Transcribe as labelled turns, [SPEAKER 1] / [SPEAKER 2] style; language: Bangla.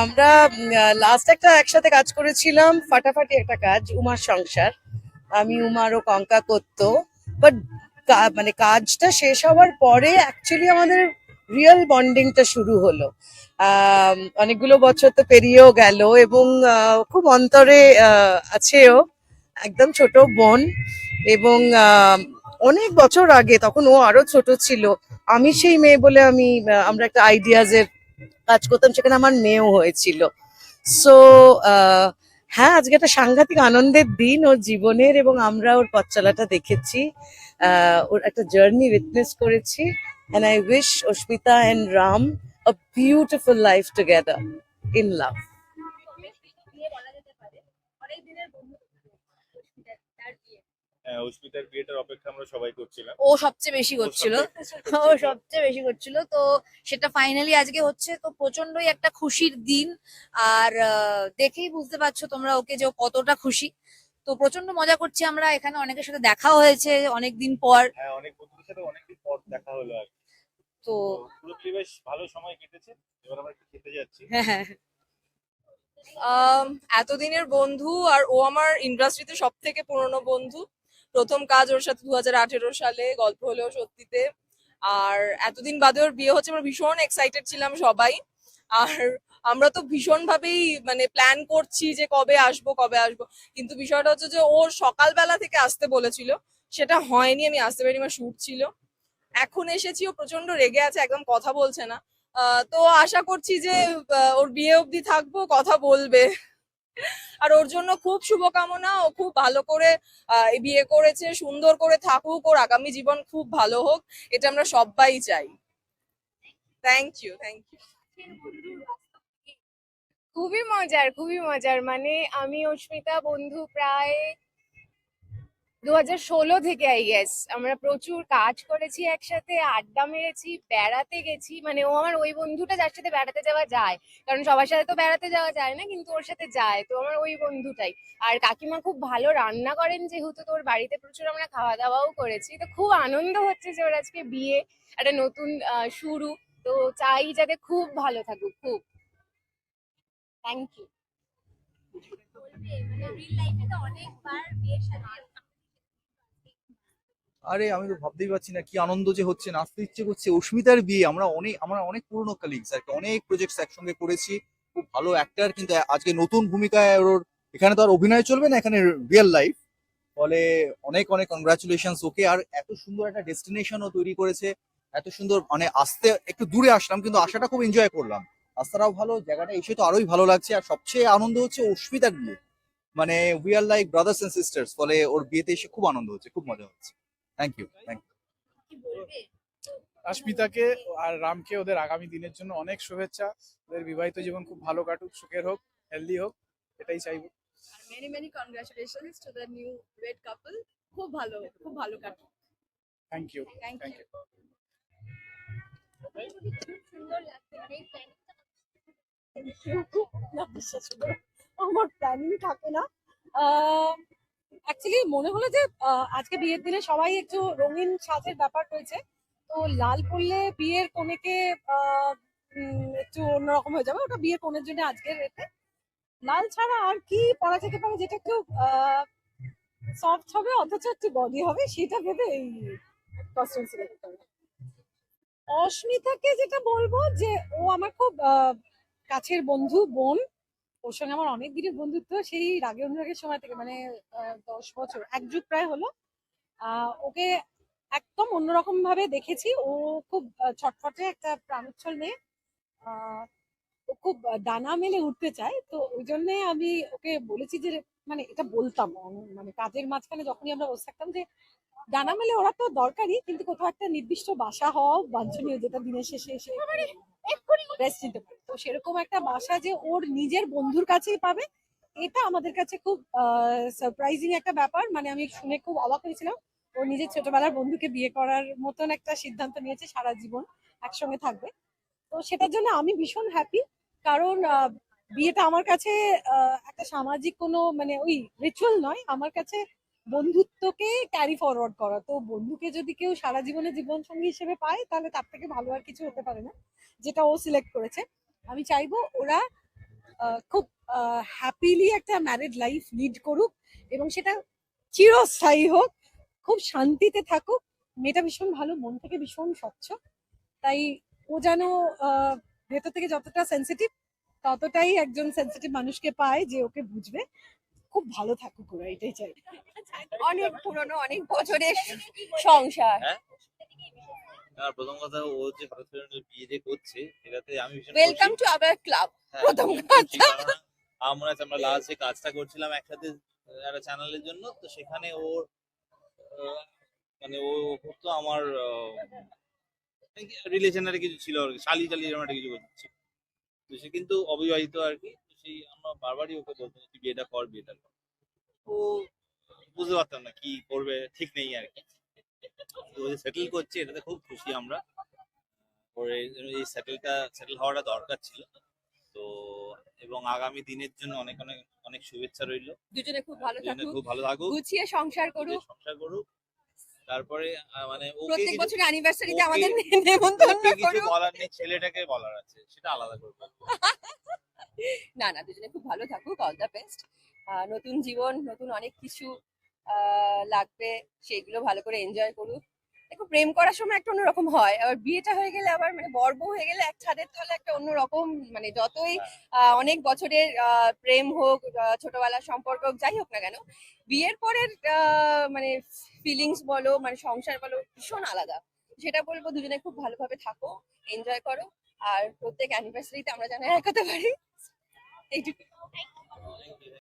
[SPEAKER 1] আমরা লাস্ট একটা একসাথে কাজ করেছিলাম, ফাটাফাটি একটা কাজ, উমার সংসার। আমি, উমার ও কঙ্কা করতো। বাট মানে কাজটা শেষ হওয়ার পরে অ্যাকচুয়ালি আমাদের রিয়েল বন্ডিংটা শুরু হলো। অনেকগুলো বছর তো পেরিয়েও গেল এবং খুব অন্তরে আছেও, একদম ছোট বোন এবং অনেক বছর আগে, তখন ও আরও ছোট ছিল। আমি সেই মেয়ে বলে আমি আমরা একটা আইডিয়াজের কাজ করতাম, সেখানে আমার মেয়েও হয়েছিল। সো হ্যাঁ আজকে একটা সাংঘাতিক আনন্দের দিন ওর জীবনের এবং আমরা ওর পথ চলাটা দেখেছি। ওর একটা জার্নি উইটনেস করেছি। And I wish Asmita and Ram a beautiful life together in love.
[SPEAKER 2] অস্মিতার বিয়েটার অপেক্ষা আমরা সবাই করছিলাম।
[SPEAKER 3] ও সবচেয়ে বেশি করছিল। ও সবচেয়ে বেশি করছিল। তো সেটা ফাইনালি আজকে হচ্ছে তো প্রচন্ডই একটা খুশির দিন। আর দেখেই বুঝতে পারছ তোমরা ওকে যে কতটা খুশি। তো প্রচণ্ড মজা করছি আমরা। এখানে অনেকের সাথে দেখা হয়েছে অনেক দিন পর।
[SPEAKER 2] হ্যাঁ অনেক বন্ধুদের সাথে অনেকদিন পর দেখা হলো আর।
[SPEAKER 3] তো
[SPEAKER 2] তো পুরোপুরি বেশ ভালো সময় কেটেছে। এবার আমরা একটু খেতে যাচ্ছি।
[SPEAKER 3] হ্যাঁ
[SPEAKER 4] এতদিনের বন্ধু আর ও আমার ইন্ডাস্ট্রিতে সব থেকে পুরনো বন্ধু। প্রথম কাজ ওর সাথে দু হাজার আঠেরো সালে গল্প হলেও সত্যিতে। আর এতদিন বাদে ওর বিয়ে হচ্ছে, আমরা ভীষণ এক্সাইটেড ছিলাম সবাই। আর আমরা তো ভীষণ ভাবেই মানে প্ল্যান করছি যে কবে আসব কবে আসব। কিন্তু বিষয়টা হচ্ছে যে ওর সকালবেলা থেকে আসতে বলেছিল, সেটা হয়নি, আমি আসতে পারিনি, আমার শুট ছিল। এখন এসেছি, ও প্রচণ্ড রেগে আছে, একদম কথা বলছে না। তো আশা করছি যে ওর বিয়ে অবধি থাকব, কথা বলবে। আর ওর জন্য খুব শুভকামনা, ও খুব ভালো করে বিয়ে করেছে, সুন্দর করে থাকুক ওর আগামী জীবন খুব ভালো হোক, এটা আমরা সবাই চাই। থ্যাংক ইউ থ্যাংক ইউ
[SPEAKER 5] খুবই মজার খুবই মজার। মানে আমি অস্মিতা বন্ধু প্রায় দু হাজার ষোলো থেকে আই গেস আমরা প্রচুর কাজ করেছি একসাথে, আড্ডা মেরেছি, বেড়াতে গেছি। মানে ও আমার ওই বন্ধুটা যার সাথে বেড়াতে যাওয়া যায়। কারণ সবার সাথে তো বেড়াতে যাওয়া যায় না, কিন্তু ওর সাথে যায়। তো আমার ওই বন্ধুটাই। আর কাকিমা খুব ভালো রান্না করেন, যেহেতু তোর বাড়িতে প্রচুর আমরা খাওয়া দাওয়াও করেছি। তো খুব আনন্দ হচ্ছে যে ওর আজকে বিয়ে, একটা নতুন শুরু। তো চাই যাতে খুব ভালো থাকুক, খুব। থ্যাংক ইউ
[SPEAKER 6] আরে, আমি তো ভাবতেই পারছি না, কি আনন্দ যে হচ্ছে, নাচতে ইচ্ছে করছে। অস্মিতার বিয়ে, আমরা অনেক আমরা অনেক পুরনো কালিগস আর অনেক প্রজেক্টস একসঙ্গে করেছি। খুব ভালো অ্যাক্টার কিন্তু আজকে নতুন ভূমিকায় ওর, এখানে তো আর অভিনয় চলবে না, এখানে রিয়েল লাইফ ফলে অনেক অনেক কংগ্রাচুলেশনস ওকে। আর এত সুন্দর একটা ডেস্টিনেশনও তৈরি করেছে। এত সুন্দর মানে আসতে, একটু দূরে আসলাম, কিন্তু আসাটা খুব এনজয় করলাম। রাস্তাটাও ভালো, জায়গাটা এসে তো আরোই ভালো লাগছে। আর সবচেয়ে আনন্দ হচ্ছে অস্মিতার বিয়ে। মানে we are like brothers and sisters ফলে ওর বিয়েতে এসে খুব আনন্দ হচ্ছে, খুব মজা হচ্ছে। থ্যাংক ইউ থ্যাংক ইউ
[SPEAKER 7] রাশ্মিতাকে আর রামকে ওদের আগামী দিনের জন্য অনেক শুভেচ্ছা। ওদের বিবাহিত জীবন খুব ভালো কাটুক সুখের হোক হেলদি হোক এটাই চাইব।
[SPEAKER 8] Many many congratulations to the new wed couple খুব ভালো খুব ভালো কাটুক।
[SPEAKER 7] থ্যাংক ইউ
[SPEAKER 8] থ্যাংক ইউ আমার প্ল্যানিং থাকে না। অ্যাকচুয়ালি মনে হলো যে আজকে বিয়ের দিনে সবাই একটু রঙিন সাজের ব্যাপার রয়েছে। তো লাল পরলে বিয়ের কনেকে একটু অন্যরকম হয়ে যাবে। ওটা বিয়ের কনের জন্য আজকের রেটে লাল ছাড়া আর কি পরা যেতে পারে যেটা একটু সফট হবে, অথচ একটু বডি হবে, সেটা ভেবে এই কস্টিউম সিলেক্ট অস্মিতাকে যেটা বলব যে, ও আমার খুব কাছের বন্ধু, বোন। ওর সঙ্গে আমার অনেক দিনের বন্ধুত্ব সেই রাগে অনুরাগের সময় থেকে মানে দশ বছর এক যুগ প্রায় হলো। ওকে একদম অন্যরকম ভাবে দেখেছি। ও খুব ছটফটে একটা প্রাণোচ্ছল মেয়ে। ও খুব ডানা মেলে উঠতে চায়। তো ওই জন্যে আমি ওকে বলেছি যে মানে এটা বলতাম মানে কাজের মাঝখানে যখনই আমরা বসে থাকতাম যে ডানা মেলে ওরা তো দরকারই কিন্তু কোথাও একটা নির্দিষ্ট বাসা হওয়া বাঞ্ছনীয় যেটা দিনের শেষে এসে রেস্ট নিতে পারে সেরকম একটা বাসা যে ওর নিজের বন্ধুর কাছেই পাবে, এটা আমাদের কাছে খুব সারপ্রাইজিং একটা ব্যাপার। মানে আমি শুনে খুব অবাক হয়েছিলাম। ও নিজের ছোটবেলার বন্ধুকে বিয়ে করার মতন একটা সিদ্ধান্ত নিয়েছে সারা জীবন, একসঙ্গে থাকবে। তো সেটার জন্য আমি ভীষণ হ্যাপি কারণ বিয়েটা আমার কাছে একটা সামাজিক কোনো মানে ওই রিচুয়াল নয়, আমার কাছে বন্ধুত্বকে ক্যারি ফরওয়ার্ড করা। তো বন্ধুকে যদি কেউ সারা জীবনে জীবন সঙ্গী হিসেবে পায়, তাহলে তার থেকে ভালো আর কিছু হতে পারে না, যেটা ও সিলেক্ট করেছে। আমি চাইব ওরা আহ, খুব হ্যাপিলি একটা ম্যারিড লাইফ লিড করুক এবং সেটা চিরস্থায়ী হোক খুব শান্তিতে থাকুক। মেয়েটা ভীষণ ভালো মন থেকে ভীষণ স্বচ্ছ। তাই ও যেন আহ, ভেতর থেকে যতটা সেন্সিটিভ ততটাই একজন সেন্সিটিভ মানুষকে পায় যে ওকে বুঝবে। খুব ভালো থাকুক ওরা এটাই চাই।
[SPEAKER 9] অনেক পুরনো অনেক বছরের সংসার।
[SPEAKER 2] আর প্রথম কথা ও যে ভারত বিয়ে যে করছে এটাতে আমি ভীষণ
[SPEAKER 9] ওয়েলকাম টু আওয়ার ক্লাব প্রথম কথা।
[SPEAKER 2] আমার আমরা লাস্ট যে কাজটা করছিলাম একসাথে একটা চ্যানেলের জন্য তো সেখানে ওর মানে ও করতো আমার রিলেশনের কিছু ছিল আর কি, শালি টালি এরকম একটা কিছু করছে। তো সে কিন্তু অবিবাহিত আর কি তো সেই আমরা বারবারই ওকে বলতাম যে তুই বিয়েটা কর বিয়েটা কর। ও বুঝতে পারতাম না কি করবে ঠিক নেই আর কি। তো যে সেটেল করছে এটাতে খুব খুশি আমরা। ওর এই সেটেলটা সেটেল হওয়াটা দরকার ছিল। তো এবং আগামী দিনের জন্য অনেক অনেক অনেক শুভেচ্ছা রইল।
[SPEAKER 9] দুজনে খুব ভালো থাকুক
[SPEAKER 2] খুব ভালো থাকুক।
[SPEAKER 9] গুছিয়ে সংসার করুক।
[SPEAKER 2] সংসার করুক। তারপরে মানে
[SPEAKER 9] প্রত্যেক বছর অ্যানিভার্সারিতে আমাদের নেমন্তন্ন
[SPEAKER 2] ওকে কিছু বলার নেই ছেলেটাকে বলার আছে সেটা আলাদা করে বলব।
[SPEAKER 9] না না দুজনে খুব ভালো থাকুক অল দ্য বেস্ট নতুন জীবন নতুন অনেক কিছু লাগবে সেইগুলো ভালো করে এনজয় করুক। প্রেম করার সময় একটা অন্যরকম হয়। আবার বিয়েটা হয়ে গেলে আবার মানে বর্ব হয়ে গেলে এক ছাদের তলে একটা অন্যরকম মানে যতই আহ, অনেক বছরের প্রেম হোক ছোটবেলার সম্পর্ক হোক যাই হোক না কেন বিয়ের পরের আহ, মানে ফিলিংস বলো মানে সংসার বলো ভীষণ আলাদা। সেটা বলব দুজনে খুব ভালোভাবে থাকো এনজয় করো আর প্রত্যেক অ্যানিভার্সারিতে আমরা যেন এক হতে পারি। এইটুকু